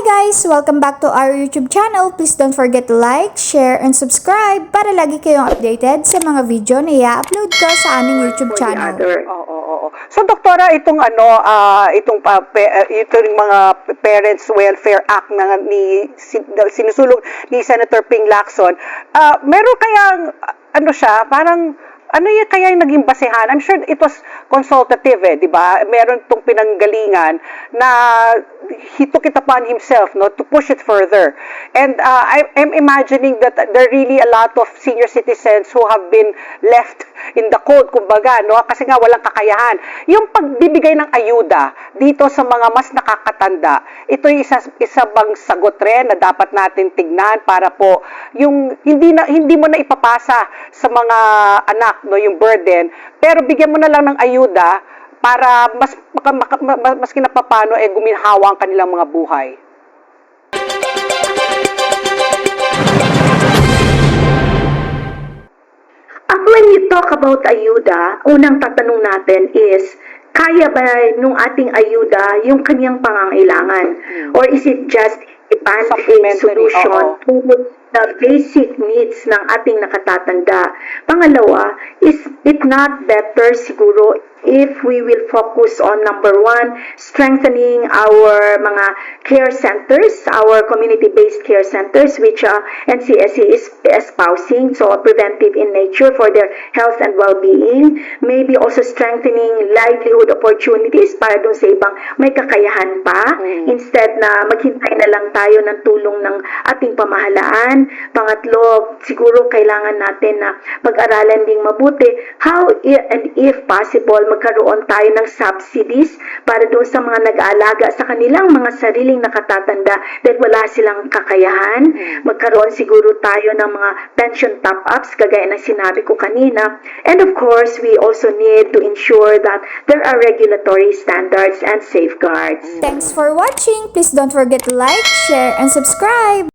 guys! Welcome back to our YouTube channel. Please don't forget to like, share, and subscribe para lagi kayong updated sa mga video na i-upload ko sa aming YouTube channel. Oo, oo, oo. So, doktora, itong ano, ah, itong pa, pe, ah, itong mga Parents Welfare Act na ni sinusulong ni Senator Ping Lacson, ah, meron kayang ano siya, parang ano yung kaya yung naging basehan? I'm sure it was consultative eh, di ba? Meron tong pinanggalingan na he took it upon himself no to push it further. And uh, I am imagining that there are really a lot of senior citizens who have been left in the cold, kumbaga, no? Kasi nga walang kakayahan. Yung pagbibigay ng ayuda dito sa mga mas nakakatanda, ito yung isa, isa bang sagot rin na dapat natin tignan para po yung hindi na hindi mo na ipapasa sa mga anak no yung burden, pero bigyan mo na lang ng ayuda para mas maka, maka, ma- mas kinapapano eh guminhawa ang kanilang mga buhay. When you talk about ayuda, unang tatanong natin is, kaya ba nung ating ayuda yung kanyang pangangailangan? Or is it just a band-aid solution to the basic needs ng ating nakatatanda? Pangalawa, is it not better siguro if we will focus on number one, strengthening our mga care centers, our community-based care centers, which uh, NCSC is espousing, so preventive in nature for their health and well-being. Maybe also strengthening livelihood opportunities para dun sa ibang may kakayahan pa, instead na maghintay na lang tayo ng tulong ng ating pamahalaan. Pangatlo, siguro kailangan natin na pag-aralan ding mabuti how and if possible magkaroon tayo ng subsidies para doon sa mga nag-aalaga sa kanilang mga sariling nakatatanda dahil wala silang kakayahan. Magkaroon siguro tayo ng mga pension top-ups kagaya ng sinabi ko kanina. And of course, we also need to ensure that there are regulatory standards and safeguards. Thanks for watching! Please don't forget to like, share, and subscribe!